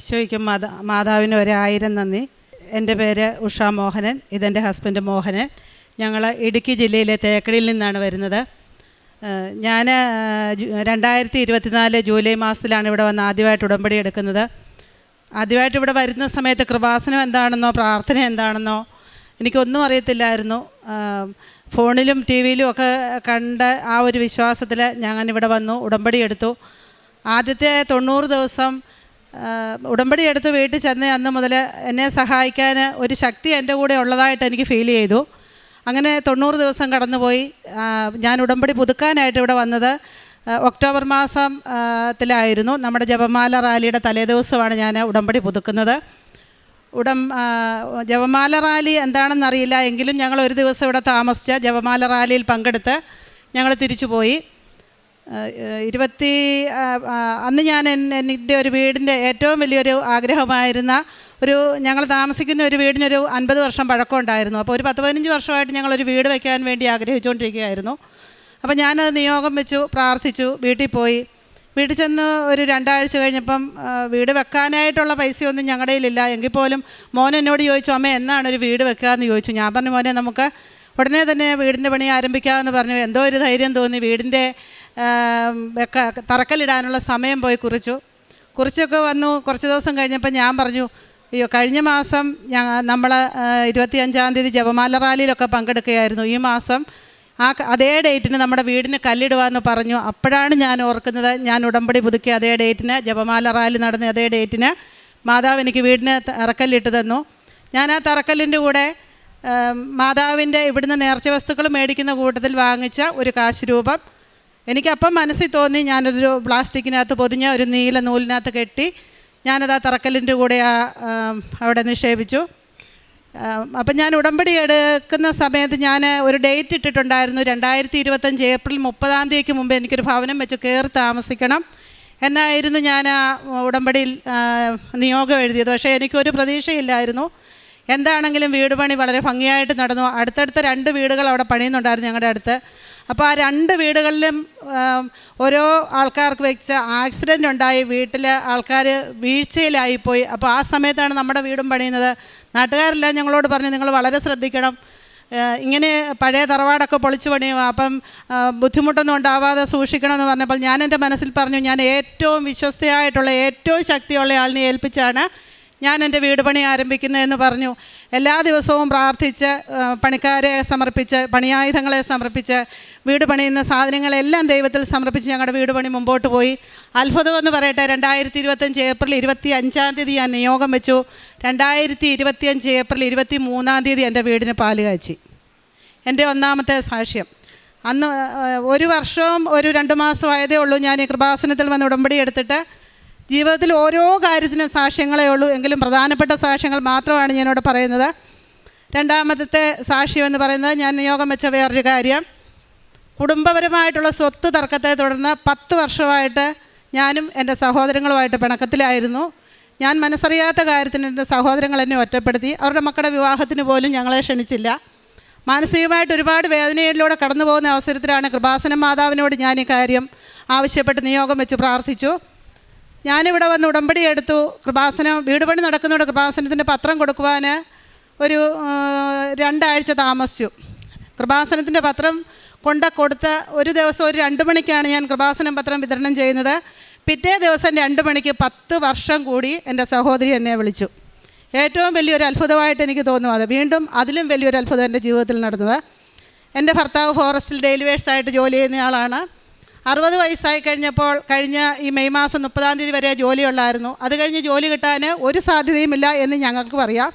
ഈശോയ്ക്കും മാതാ മാതാവിന് ഒരായിരം നന്ദി. എന്റെ പേര് ഉഷ മോഹനൻ ഇതെന്റെ ഹസ്ബൻഡ് മോഹനൻ. ഞങ്ങൾ ഇടുക്കി ജില്ലയിലെ തേക്കടിയിൽ നിന്നാണ് വരുന്നത്. ഞാൻ രണ്ടായിരത്തി ഇരുപത്തിനാല് ജൂലൈ മാസത്തിലാണ് ഇവിടെ വന്ന് ആദ്യമായിട്ട് ഉടമ്പടി എടുക്കുന്നത്. ആദ്യമായിട്ട് ഇവിടെ വരുന്ന സമയത്ത് കൃപാസനം എന്താണെന്നോ പ്രാർത്ഥന എന്താണെന്നോ എനിക്കൊന്നും അറിയത്തില്ലായിരുന്നു. ഫോണിലും ടി വിയിലും ഒക്കെ കണ്ട ആ ഒരു വിശ്വാസത്തിൽ ഞാൻ ഇവിടെ വന്നു ഉടമ്പടി എടുത്തു. ആദ്യത്തെ തൊണ്ണൂറ് ദിവസം ഉടമ്പടി എടുത്ത് വീട്ടിൽ ചെന്ന അന്ന് മുതൽ എന്നെ സഹായിക്കാൻ ഒരു ശക്തി എന്റെ കൂടെ ഉള്ളതായിട്ട് എനിക്ക് ഫീൽ ചെയ്തു. അങ്ങനെ തൊണ്ണൂറ് ദിവസം കടന്നുപോയി. ഞാൻ ഉടമ്പടി പുതുക്കാനായിട്ട് ഇവിടെ വന്നത് ഒക്ടോബർ മാസം ത്തിലായിരുന്നു. നമ്മുടെ ജപമാല റാലിയുടെ തലേദിവസമാണ് ഞാൻ ഉടമ്പടി പുതുക്കുന്നത്. ഉടം ജപമാല റാലി എന്താണെന്നറിയില്ല എങ്കിലും ഞങ്ങൾ ഒരു ദിവസം ഇവിടെ താമസിച്ച ജപമാല റാലിയിൽ പങ്കെടുത്ത് ഞങ്ങൾ തിരിച്ചു പോയി ഇരുപത്തി അന്ന് ഞാൻ എൻ- എന്റെ ഒരു വീടിന്റെ ഏറ്റവും വലിയൊരു ആഗ്രഹമായിരുന്ന ഒരു ഞങ്ങൾ താമസിക്കുന്ന ഒരു വീടിനൊരു അൻപത് വർഷം പഴക്കമുണ്ടായിരുന്നു. അപ്പോൾ ഒരു പത്ത് പതിനഞ്ച് വർഷമായിട്ട് ഞങ്ങളൊരു വീട് വയ്ക്കാൻ വേണ്ടി ആഗ്രഹിച്ചുകൊണ്ടിരിക്കുകയായിരുന്നു. അപ്പോൾ ഞാനത് നിയോഗം വെച്ചു പ്രാർത്ഥിച്ചു വീട്ടിൽ പോയി. വീട്ടിൽ ചെന്ന് ഒരു രണ്ടാഴ്ച കഴിഞ്ഞപ്പം വീട് വെക്കാനായിട്ടുള്ള പൈസയൊന്നും ഞങ്ങളുടെ കയ്യിലില്ല. എങ്കിൽ പോലും മോൻ എന്നോട് ചോദിച്ചു അമ്മ എന്നാണ് ഒരു വീട് വെക്കുക എന്ന് ചോദിച്ചു. ഞാൻ പറഞ്ഞു മോനെ നമുക്ക് ഉടനെ തന്നെ വീടിന്റെ പണി ആരംഭിക്കാമെന്ന് പറഞ്ഞു. എന്തോ ഒരു ധൈര്യം തോന്നി. വീടിന്റെ തറക്കല്ലിടാനുള്ള സമയം പോയി കുറിച്ചു. കുറിച്ചൊക്കെ വന്നു. കുറച്ച് ദിവസം കഴിഞ്ഞപ്പോൾ ഞാൻ പറഞ്ഞു അയ്യോ കഴിഞ്ഞ മാസം ഞ നമ്മൾ ഇരുപത്തിയഞ്ചാം തീയതി ജപമാല റാലിയിലൊക്കെ പങ്കെടുക്കുകയായിരുന്നു. ഈ മാസം ആ അതേ ഡേറ്റിന് നമ്മുടെ വീടിന് കല്ലിടുവാന്ന് പറഞ്ഞു. അപ്പോഴാണ് ഞാൻ ഓർക്കുന്നത് ഞാൻ ഉടമ്പടി പുതുക്കിയ അതേ ഡേറ്റിന് ജപമാല റാലി നടന്ന അതേ ഡേറ്റിന് മാതാവ് എനിക്ക് വീടിന് തറക്കല്ലിട്ട് തന്നു. ഞാൻ ആ തറക്കല്ലിന്റെ കൂടെ മാതാവിന്റെ ഇവിടുന്ന് നേർച്ച വസ്തുക്കൾ മേടിക്കുന്ന കൂട്ടത്തിൽ വാങ്ങിച്ച ഒരു കാശ് രൂപം എനിക്കപ്പം മനസ്സിൽ തോന്നി ഞാനൊരു പ്ലാസ്റ്റിക്കിനകത്ത് പൊതിഞ്ഞ ഒരു നീല നൂലിനകത്ത് കെട്ടി ഞാനത് ആ തറക്കല്ലിന്റെ കൂടെ ആ അവിടെ നിക്ഷേപിച്ചു. അപ്പം ഞാൻ ഉടമ്പടി എടുക്കുന്ന സമയത്ത് ഞാൻ ഒരു ഡേറ്റ് ഇട്ടിട്ടുണ്ടായിരുന്നു. രണ്ടായിരത്തി ഇരുപത്തഞ്ച് ഏപ്രിൽ മുപ്പതാം തീയതിക്ക് മുമ്പ് എനിക്കൊരു ഭവനം വെച്ച് കയറി താമസിക്കണം എന്നായിരുന്നു ഞാൻ ആ ഉടമ്പടിയിൽ നിയോഗം എഴുതിയത്. പക്ഷേ എനിക്കൊരു പ്രതീക്ഷയില്ലായിരുന്നു. എന്താണെങ്കിലും വീട് പണി വളരെ ഭംഗിയായിട്ട് നടന്നു. അടുത്തടുത്ത രണ്ട് വീടുകൾ അവിടെ പണിയുന്നുണ്ടായിരുന്നു ഞങ്ങളുടെ അടുത്ത്. അപ്പോൾ ആ രണ്ട് വീടുകളിലും ഓരോ ആൾക്കാർക്ക് വെച്ച ആക്സിഡന്റ് ഉണ്ടായി വീട്ടിൽ ആൾക്കാർ വീഴ്ചയിലായിപ്പോയി. അപ്പോൾ ആ സമയത്താണ് നമ്മുടെ വീടും പണിയുന്നത്. നാട്ടുകാരെല്ലാം ഞങ്ങളോട് പറഞ്ഞു നിങ്ങൾ വളരെ ശ്രദ്ധിക്കണം. ഇങ്ങനെ പഴയ തറവാടൊക്കെ പൊളിച്ചു പണിയും അപ്പം ബുദ്ധിമുട്ടൊന്നും ഉണ്ടാവാതെ സൂക്ഷിക്കണമെന്ന് പറഞ്ഞപ്പോൾ ഞാൻ എന്റെ മനസ്സിൽ പറഞ്ഞു ഞാൻ ഏറ്റവും വിശ്വസ്തയായിട്ടുള്ള ഏറ്റവും ശക്തിയുള്ള ആളിനെ ഏൽപ്പിച്ചാണ് ഞാൻ എന്റെ വീട് പണി ആരംഭിക്കുന്നതെന്ന് പറഞ്ഞു. എല്ലാ ദിവസവും പ്രാർത്ഥിച്ച് പണിക്കാരെ സമർപ്പിച്ച് പണിയായുധങ്ങളെ സമർപ്പിച്ച് വീട് പണിയുന്ന സാധനങ്ങളെല്ലാം ദൈവത്തിൽ സമർപ്പിച്ച് ഞങ്ങളുടെ വീട് പണി മുമ്പോട്ട് പോയി. അത്ഭുതമെന്ന് പറയട്ടെ രണ്ടായിരത്തി ഇരുപത്തഞ്ച് ഏപ്രിൽ ഇരുപത്തി അഞ്ചാം തീയതി ഞാൻ നിയോഗം വെച്ചു. രണ്ടായിരത്തി ഇരുപത്തിയഞ്ച് ഏപ്രിൽ ഇരുപത്തി മൂന്നാം തീയതി എന്റെ വീടിന് പാൽ കാച്ചി. എന്റെ ഒന്നാമത്തെ സാക്ഷ്യം. അന്ന് ഒരു വർഷവും ഒരു രണ്ട് മാസമായതേ ഉള്ളൂ ഞാൻ ഈ കൃപാസനത്തിൽ വന്ന് ഉടമ്പടി എടുത്തിട്ട് ജീവിതത്തിൽ ഓരോ കാര്യത്തിനും സാക്ഷ്യങ്ങളേ ഉള്ളൂ. എങ്കിലും പ്രധാനപ്പെട്ട സാക്ഷ്യങ്ങൾ മാത്രമാണ് ഞാനിവിടെ പറയുന്നത്. രണ്ടാമത്തെ സാക്ഷ്യം എന്ന് പറയുന്നത് ഞാൻ നിയോഗം വെച്ച വേറൊരു കാര്യം. കുടുംബപരമായിട്ടുള്ള സ്വത്ത് തർക്കത്തെ തുടർന്ന് പത്ത് വർഷമായിട്ട് ഞാനും എന്റെ സഹോദരങ്ങളുമായിട്ട് പിണക്കത്തിലായിരുന്നു. ഞാൻ മനസ്സറിയാത്ത കാര്യത്തിന് എന്റെ സഹോദരങ്ങൾ എന്നെ ഒറ്റപ്പെടുത്തി. അവരുടെ മക്കളുടെ വിവാഹത്തിന് പോലും ഞങ്ങളെ ക്ഷണിച്ചില്ല. മാനസികമായിട്ട് ഒരുപാട് വേദനയിലൂടെ കടന്നു പോകുന്ന അവസരത്തിലാണ് കൃപാസന മാതാവിനോട് ഞാൻ ഈ കാര്യം ആവശ്യപ്പെട്ട് നിയോഗം വെച്ച് പ്രാർത്ഥിച്ചു. ഞാനിവിടെ വന്ന് ഉടമ്പടി എടുത്തു. കൃപാസനം വീട് പണി നടക്കുന്നതുകൊണ്ട് കൃപാസനത്തിന്റെ പത്രം കൊടുക്കുവാൻ ഒരു രണ്ടാഴ്ച താമസിച്ചു. കൃപാസനത്തിന്റെ പത്രം കൊണ്ട കൊടുത്ത ഒരു ദിവസം ഒരു രണ്ട് മണിക്കാണ് ഞാൻ കൃപാസനം പത്രം വിതരണം ചെയ്യുന്നത്. പിറ്റേ ദിവസം രണ്ട് മണിക്ക് പത്ത് വർഷം കൂടി എന്റെ സഹോദരി എന്നെ വിളിച്ചു. ഏറ്റവും വലിയൊരു അത്ഭുതമായിട്ട് എനിക്ക് തോന്നുന്നു അത്. വീണ്ടും അതിലും വലിയൊരു അത്ഭുതം എന്റെ ജീവിതത്തിൽ നടന്നത്. എന്റെ ഭർത്താവ് ഫോറസ്റ്റിൽ ഡെയിലിവേഴ്സായിട്ട് ജോലി ചെയ്യുന്നയാളാണ് അറുപത് വയസ്സായി കഴിഞ്ഞപ്പോൾ കഴിഞ്ഞ ഈ മെയ് മാസം മുപ്പതാം തീയതി വരെ ജോലിയുള്ളായിരുന്നു. അത് കഴിഞ്ഞ് ജോലി കിട്ടാൻ ഒരു സാധ്യതയുമില്ല എന്ന് ഞങ്ങൾക്ക് പറയാം.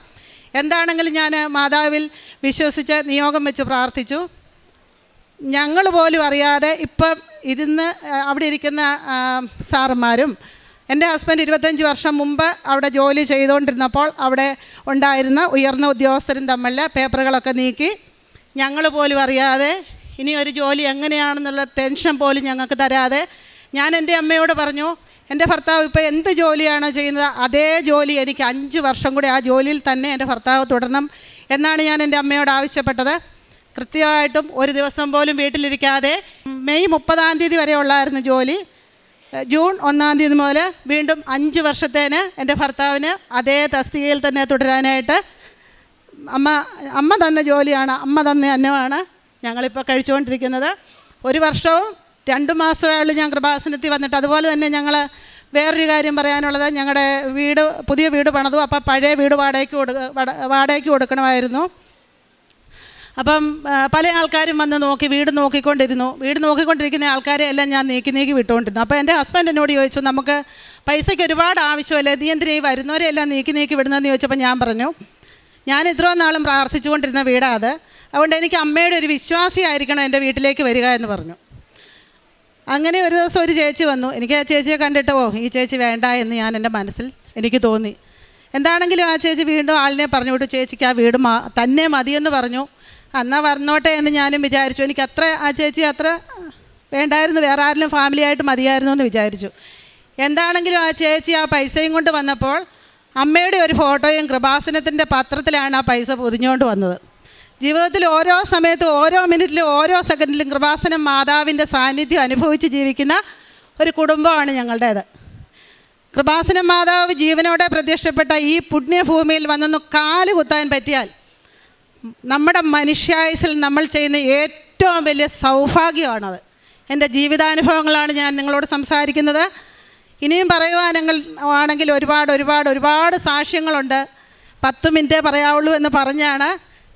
എന്താണെങ്കിലും ഞാൻ മാതാവിൽ വിശ്വസിച്ച് നിയോഗം വെച്ച് പ്രാർത്ഥിച്ചു. ഞങ്ങൾ പോലും അറിയാതെ ഇപ്പം ഇരുന്ന് അവിടെ ഇരിക്കുന്ന സാറുമാരും എന്റെ ഹസ്ബൻഡ് ഇരുപത്തഞ്ച് വർഷം മുമ്പ് അവിടെ ജോലി ചെയ്തുകൊണ്ടിരുന്നപ്പോൾ അവിടെ ഉണ്ടായിരുന്ന ഉയർന്ന ഉദ്യോഗസ്ഥരും തമ്മിൽ പേപ്പറുകളൊക്കെ നീക്കി ഞങ്ങൾ പോലും അറിയാതെ ഇനി ഒരു ജോലി എങ്ങനെയാണെന്നുള്ള ടെൻഷൻ പോലും ഞങ്ങൾക്ക് തരാതെ ഞാൻ എന്റെ അമ്മയോട് പറഞ്ഞു എന്റെ ഭർത്താവ് ഇപ്പോൾ എന്ത് ജോലിയാണോ ചെയ്യുന്നത്? അതേ ജോലി എനിക്ക് അഞ്ച് വർഷം കൂടി ആ ജോലിയിൽ തന്നെ എന്റെ ഭർത്താവ് തുടരണം എന്നാണ് ഞാൻ എന്റെ അമ്മയോട് ആവശ്യപ്പെട്ടത്. കൃത്യമായിട്ടും ഒരു ദിവസം പോലും വീട്ടിലിരിക്കാതെ മെയ് മുപ്പതാം തീയതി വരെ ഉള്ളായിരുന്നു ജോലി. ജൂൺ ഒന്നാം തീയതി മുതൽ വീണ്ടും അഞ്ച് വർഷത്തേന് എന്റെ ഭർത്താവിന് അതേ തസ്തികയിൽ തന്നെ തുടരാനായിട്ട് അമ്മ അമ്മ തന്ന ജോലിയാണ് അമ്മ തന്ന അന്നമാണ് ഞങ്ങളിപ്പോൾ കഴിച്ചുകൊണ്ടിരിക്കുന്നത്. ഒരു വർഷവും രണ്ട് മാസമേ ഉള്ളൂ ഞാൻ കൃപാസനത്തിൽ വന്നിട്ട്. അതുപോലെ തന്നെ ഞങ്ങൾ വേറൊരു കാര്യം പറയാനുള്ളത്. ഞങ്ങളുടെ വീട് പുതിയ വീട് പണതു. അപ്പോൾ പഴയ വീട് വാടകയ്ക്ക് കൊടുക്ക വാടകയ്ക്ക് കൊടുക്കണമായിരുന്നു. അപ്പം പല ആൾക്കാരും വന്ന് നോക്കി വീട് നോക്കിക്കൊണ്ടിരുന്നു. വീട് നോക്കിക്കൊണ്ടിരിക്കുന്ന ആൾക്കാരെ എല്ലാം ഞാൻ നീക്കി നീക്കി വിട്ടുകൊണ്ടിരുന്നു. അപ്പോൾ എന്റെ ഹസ്ബൻഡ് എന്നോട് ചോദിച്ചു നമുക്ക് പൈസയ്ക്ക് ഒരുപാട് ആവശ്യമല്ലേ നീ എന്തിനാ ഈ വരുന്നവരെ എല്ലാം നീക്കി നീക്കി വിടുന്നതെന്ന് ചോദിച്ചപ്പോൾ ഞാൻ പറഞ്ഞു ഞാൻ എത്രയോ നാളും പ്രാർത്ഥിച്ചുകൊണ്ടിരുന്ന വീടാണ് അത്. അതുകൊണ്ട് എനിക്ക് അമ്മയുടെ ഒരു വിശ്വാസിയായിരിക്കണം എന്റെ വീട്ടിലേക്ക് വരിക എന്ന് പറഞ്ഞു. അങ്ങനെ ഒരു ദിവസം ഒരു ചേച്ചി വന്നു. എനിക്ക് ആ ചേച്ചിയെ കണ്ടിട്ട് ഈ ചേച്ചി വേണ്ട എന്ന് ഞാൻ എന്റെ മനസ്സിൽ എനിക്ക് തോന്നി. എന്താണെങ്കിലും ആ ചേച്ചി വീണ്ടും ആളിനെ പറഞ്ഞു വിട്ടു ചേച്ചിക്ക് ആ വീട് മാ തന്നെ മതിയെന്ന് പറഞ്ഞു. എന്നാൽ വന്നോട്ടെ എന്ന് ഞാനും വിചാരിച്ചു. എനിക്ക് അത്ര ആ ചേച്ചി അത്ര വേണ്ടായിരുന്നു. വേറെ ആരെങ്കിലും ഫാമിലിയായിട്ട് മതിയായിരുന്നു എന്ന് വിചാരിച്ചു. എന്താണെങ്കിലും ആ ചേച്ചി ആ പൈസയും കൊണ്ട് വന്നപ്പോൾ അമ്മയുടെ ഒരു ഫോട്ടോയും കൃപാസനത്തിന്റെ പത്രത്തിലാണ് ആ പൈസ പൊതിഞ്ഞുകൊണ്ട് വന്നത്. ജീവിതത്തിൽ ഓരോ സമയത്തും ഓരോ മിനിറ്റിലും ഓരോ സെക്കൻഡിലും കൃപാസനം മാതാവിന്റെ സാന്നിധ്യം അനുഭവിച്ച് ജീവിക്കുന്ന ഒരു കുടുംബമാണ് ഞങ്ങളുടേത്. കൃപാസന മാതാവ് ജീവനോടെ പ്രത്യക്ഷപ്പെട്ട ഈ പുണ്യഭൂമിയിൽ വന്നൊന്ന് കാൽ കുത്താൻ പറ്റിയാൽ നമ്മുടെ മനുഷ്യായുസിൽ നമ്മൾ ചെയ്യുന്ന ഏറ്റവും വലിയ സൗഭാഗ്യമാണത്. എന്റെ ജീവിതാനുഭവങ്ങളാണ് ഞാൻ നിങ്ങളോട് സംസാരിക്കുന്നത്. ഇനിയും പറയുവാനെങ്കിൽ ആണെങ്കിൽ ഒരുപാട് ഒരുപാട് ഒരുപാട് സാക്ഷ്യങ്ങളുണ്ട്. പത്ത് മിനിറ്റേ പറയാവുള്ളൂ എന്ന് പറഞ്ഞാണ്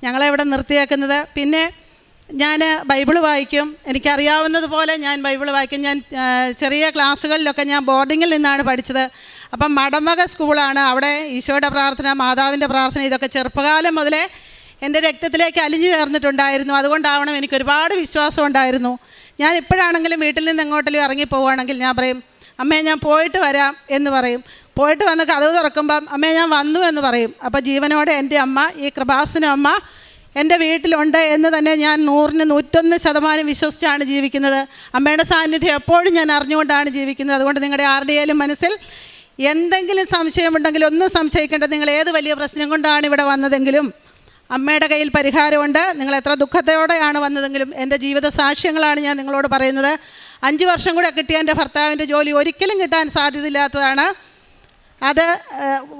ഞങ്ങളെ ഇവിടെ നിർത്തിയേക്കുന്നത്. പിന്നെ ഞാൻ ബൈബിൾ വായിക്കും. എനിക്കറിയാവുന്നതുപോലെ ഞാൻ ബൈബിൾ വായിക്കും. ഞാൻ ചെറിയ ക്ലാസ്സുകളിലൊക്കെ ഞാൻ ബോർഡിങ്ങിൽ നിന്നാണ് പഠിച്ചത്. അപ്പം മടമക സ്കൂളാണ്. അവിടെ ഈശോയുടെ പ്രാർത്ഥന മാതാവിന്റെ പ്രാർത്ഥന ഇതൊക്കെ ചെറുപ്പകാലം മുതലേ എന്റെ രക്തത്തിലേക്ക് അലിഞ്ഞു ചേർന്നിട്ടുണ്ടായിരുന്നു. അതുകൊണ്ടാവണം എനിക്ക് ഒരുപാട് വിശ്വാസം ഉണ്ടായിരുന്നു. ഞാൻ ഇപ്പോഴാണെങ്കിലും വീട്ടിൽ നിന്ന് എങ്ങോട്ടെങ്കിലും ഇറങ്ങി പോവുകയാണെങ്കിൽ ഞാൻ പറയും അമ്മേ ഞാൻ പോയിട്ട് വരാം എന്ന് പറയും. പോയിട്ട് വന്ന് കഥവ് തുറക്കുമ്പം അമ്മേ ഞാൻ വന്നു എന്ന് പറയും. അപ്പോൾ ജീവനോടെ എന്റെ അമ്മ ഈ കൃപാസന അമ്മ എന്റെ വീട്ടിലുണ്ട് എന്ന് തന്നെ ഞാൻ നൂറിന് നൂറ്റൊന്ന് ശതമാനം വിശ്വസിച്ചാണ് ജീവിക്കുന്നത്. അമ്മയുടെ സാന്നിധ്യം എപ്പോഴും ഞാൻ അറിഞ്ഞുകൊണ്ടാണ് ജീവിക്കുന്നത്. അതുകൊണ്ട് നിങ്ങളുടെ ആരുടെയും മനസ്സിൽ എന്തെങ്കിലും സംശയമുണ്ടെങ്കിൽ ഒന്നും സംശയിക്കേണ്ട. നിങ്ങൾ ഏത് വലിയ പ്രശ്നം കൊണ്ടാണ് ഇവിടെ വന്നതെങ്കിലും അമ്മയുടെ കയ്യിൽ പരിഹാരമുണ്ട്. നിങ്ങൾ എത്ര ദുഃഖത്തോടെയാണ് വന്നതെങ്കിലും എന്റെ ജീവിത സാക്ഷ്യങ്ങളാണ് ഞാൻ നിങ്ങളോട് പറയുന്നത്. അഞ്ച് വർഷം കൂടെ കിട്ടിയ എന്റെ ഭർത്താവിന്റെ ജോലി ഒരിക്കലും കിട്ടാൻ സാധ്യതയില്ലാത്തതാണ്. അത്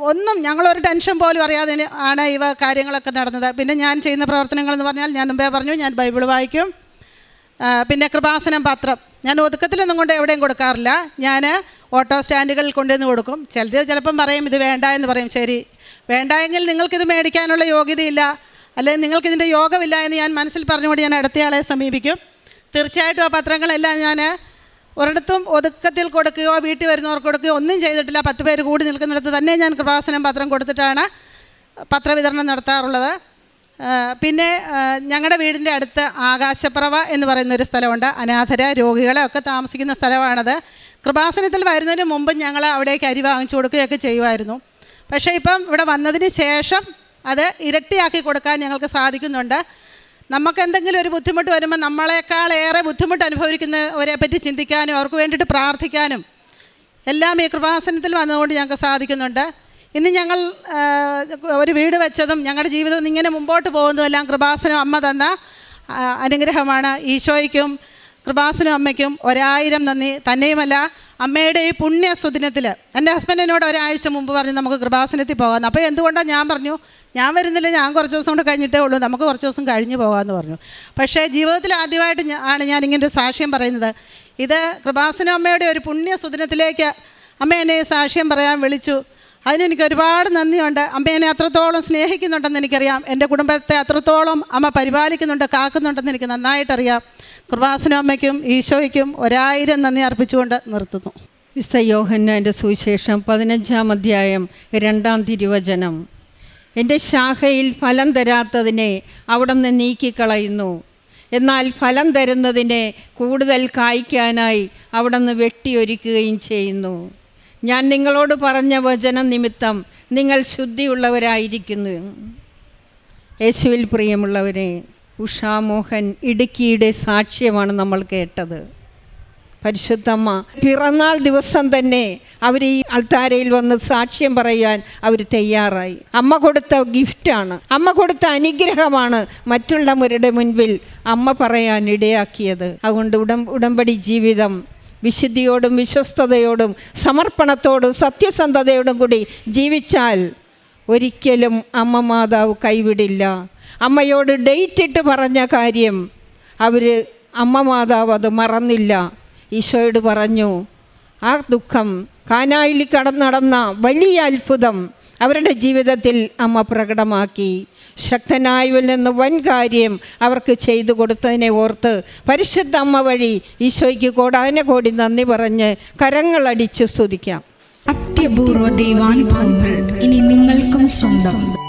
ഒന്നും ഞങ്ങളൊരു ടെൻഷൻ പോലും അറിയാതെ ആണ് ഇവ കാര്യങ്ങളൊക്കെ നടന്നത്. പിന്നെ ഞാൻ ചെയ്യുന്ന പ്രവർത്തനങ്ങൾ എന്ന് പറഞ്ഞാൽ ഞാൻ മുമ്പേ പറഞ്ഞു ഞാൻ ബൈബിൾ വായിക്കും. പിന്നെ കൃപാസനം പത്രം. ഞാൻ ഒതുക്കത്തിലൊന്നും കൊണ്ട് എവിടെയും കൊടുക്കാറില്ല. ഞാൻ ഓട്ടോ സ്റ്റാൻഡുകളിൽ കൊണ്ടുവന്ന് കൊടുക്കും. ചിലർ ചിലപ്പം പറയും ഇത് വേണ്ട എന്ന് പറയും. ശരി. വേണ്ടായെങ്കിൽ നിങ്ങൾക്കിത് മേടിക്കാനുള്ള യോഗ്യതയില്ല. അല്ലെങ്കിൽ നിങ്ങൾക്കിതിന്റെ യോഗമില്ല എന്ന് ഞാൻ മനസ്സിൽ പറഞ്ഞുകൊണ്ട് ഞാൻ അടുത്തയാളെ സമീപിക്കും. തീർച്ചയായിട്ടും ആ പത്രങ്ങളെല്ലാം ഞാൻ ഒരിടത്തും ഒതുക്കത്തിൽ കൊടുക്കുകയോ വീട്ടിൽ വരുന്നവർക്ക് കൊടുക്കുകയോ ഒന്നും ചെയ്തിട്ടില്ല. പത്ത് പേര് കൂടി നിൽക്കുന്നിടത്ത് തന്നെ ഞാൻ കൃപാസനം പത്രം കൊടുത്തിട്ടാണ് പത്രവിതരണം നടത്താറുള്ളത്. പിന്നെ ഞങ്ങളുടെ വീടിന്റെ അടുത്ത് ആകാശപ്രവ എന്ന് പറയുന്നൊരു സ്ഥലമുണ്ട്. അനാഥര രോഗികളെ ഒക്കെ താമസിക്കുന്ന സ്ഥലമാണത്. കൃപാസനത്തിൽ വരുന്നതിന് മുമ്പ് ഞങ്ങൾ അവിടേക്ക് അരി വാങ്ങിച്ചു കൊടുക്കുകയൊക്കെ ചെയ്യുമായിരുന്നു. പക്ഷേ ഇപ്പം ഇവിടെ വന്നതിന് ശേഷം അത് ഇരട്ടിയാക്കി കൊടുക്കാൻ ഞങ്ങൾക്ക് സാധിക്കുന്നുണ്ട്. നമുക്ക് എന്തെങ്കിലും ഒരു ബുദ്ധിമുട്ട് വരുമ്പോൾ നമ്മളെക്കാൾ ഏറെ ബുദ്ധിമുട്ട് അനുഭവിക്കുന്നവരെ പറ്റി ചിന്തിക്കാനും അവർക്ക് വേണ്ടിയിട്ട് പ്രാർത്ഥിക്കാനും എല്ലാം ഈ കൃപാസനത്തിൽ വന്നതുകൊണ്ട് ഞങ്ങൾക്ക് സാധിക്കുന്നുണ്ട്. ഇന്ന് ഞങ്ങൾ ഒരു വീട് വെച്ചതും ഞങ്ങളുടെ ജീവിതം ഇങ്ങനെ മുമ്പോട്ട് പോകുന്നതും എല്ലാം കൃപാസനം അമ്മ തന്ന അനുഗ്രഹമാണ്. ഈശോയ്ക്കും കൃപാസനം അമ്മയ്ക്കും ഒരായിരം നന്ദി. തന്നെയുമല്ല അമ്മയുടെ ഈ പുണ്യ സുദിനത്തിൽ എന്റെ ഹസ്ബൻഡ് എന്നോട് ഒരാഴ്ച മുമ്പ് പറഞ്ഞു നമുക്ക് കൃപാസനത്തിൽ പോകാമെന്ന്. അപ്പോൾ എന്തുകൊണ്ടാണ് ഞാൻ പറഞ്ഞു ഞാൻ വരുന്നില്ല ഞാൻ കുറച്ച് ദിവസം കൊണ്ട് കഴിഞ്ഞിട്ടേ ഉള്ളൂ നമുക്ക് കുറച്ച് ദിവസം കഴിഞ്ഞ് പോകാമെന്ന് പറഞ്ഞു. പക്ഷേ ജീവിതത്തിൽ ആദ്യമായിട്ട് ആണ് ഞാൻ ഇങ്ങനെ ഒരു സാക്ഷ്യം പറയുന്നത്. ഇത് കൃപാസന അമ്മയുടെ ഒരു പുണ്യ സുദിനത്തിലേക്ക് അമ്മ എന്നെ സാക്ഷ്യം പറയാൻ വിളിച്ചു. അതിനെനിക്ക് ഒരുപാട് നന്ദിയുണ്ട്. അമ്മ എന്നെ അത്രത്തോളം സ്നേഹിക്കുന്നുണ്ടെന്ന് എനിക്കറിയാം. എന്റെ കുടുംബത്തെ അത്രത്തോളം അമ്മ പരിപാലിക്കുന്നുണ്ട് കാക്കുന്നുണ്ടെന്ന് എനിക്ക് നന്നായിട്ടറിയാം. കൃപാസന അമ്മയ്ക്കും ഈശോയ്ക്കും ഒരായിരം നന്ദി അർപ്പിച്ചുകൊണ്ട് നിർത്തുന്നു. വിശുദ്ധ യോഹന്നാന്റെ സുവിശേഷം പതിനഞ്ചാം അധ്യായം രണ്ടാം തിരുവചനം. എന്റെ ശാഖയിൽ ഫലം തരാത്തതിനെ അവിടെ നിന്ന് നീക്കിക്കളയുന്നു. എന്നാൽ ഫലം തരുന്നതിനെ കൂടുതൽ കായ്ക്കാനായി അവിടെ നിന്ന് വെട്ടിയൊരുക്കുകയും ചെയ്യുന്നു. ഞാൻ നിങ്ങളോട് പറഞ്ഞ വചനം നിമിത്തം നിങ്ങൾ ശുദ്ധിയുള്ളവരായിരിക്കുന്നു. യേശുവിൽ പ്രിയമുള്ളവരെ ഉഷാമോഹൻ ഇടുക്കിയുടെ സാക്ഷ്യമാണ് നമ്മൾ കേട്ടത്. പരിശുദ്ധമ്മ പിറന്നാൾ ദിവസം തന്നെ അവർ ഈ അൾത്താരയിൽ വന്ന് സാക്ഷ്യം പറയാൻ അവർ തയ്യാറായി. അമ്മ കൊടുത്ത ഗിഫ്റ്റാണ്. അമ്മ കൊടുത്ത അനുഗ്രഹമാണ് മറ്റുള്ളവരുടെ മുൻപിൽ അമ്മ പറയാൻ ഇടയാക്കിയത്. അതുകൊണ്ട് ഉടം ഉടമ്പടി ജീവിതം വിശുദ്ധിയോടും വിശ്വസ്തയോടും സമർപ്പണത്തോടും സത്യസന്ധതയോടും കൂടി ജീവിച്ചാൽ ഒരിക്കലും അമ്മ മാതാവ് കൈവിടില്ല. അമ്മയോട് ഡേറ്റ് ഇട്ട് പറഞ്ഞ കാര്യം അവർ അമ്മ മാതാവ് അത് മറന്നില്ല. ഈശോയോട് പറഞ്ഞു ആ ദുഃഖം കാനായിൽ കടന്നടന്ന വലിയ അത്ഭുതം അവരുടെ ജീവിതത്തിൽ അമ്മ പ്രകടമാക്കി. ശക്തനായവൽ നിന്ന് വൻ കാര്യം അവർക്ക് ചെയ്തു കൊടുത്തതിനെ ഓർത്ത് പരിശുദ്ധ അമ്മ വഴി ഈശോയ്ക്ക് കോടാന കോടി നന്ദി പറഞ്ഞ് കരങ്ങളടിച്ച് സ്തുതിക്കാം. അത്യപൂർവ ദൈവാനുഭവങ്ങൾ ഇനി നിങ്ങൾക്കും സ്വന്തം.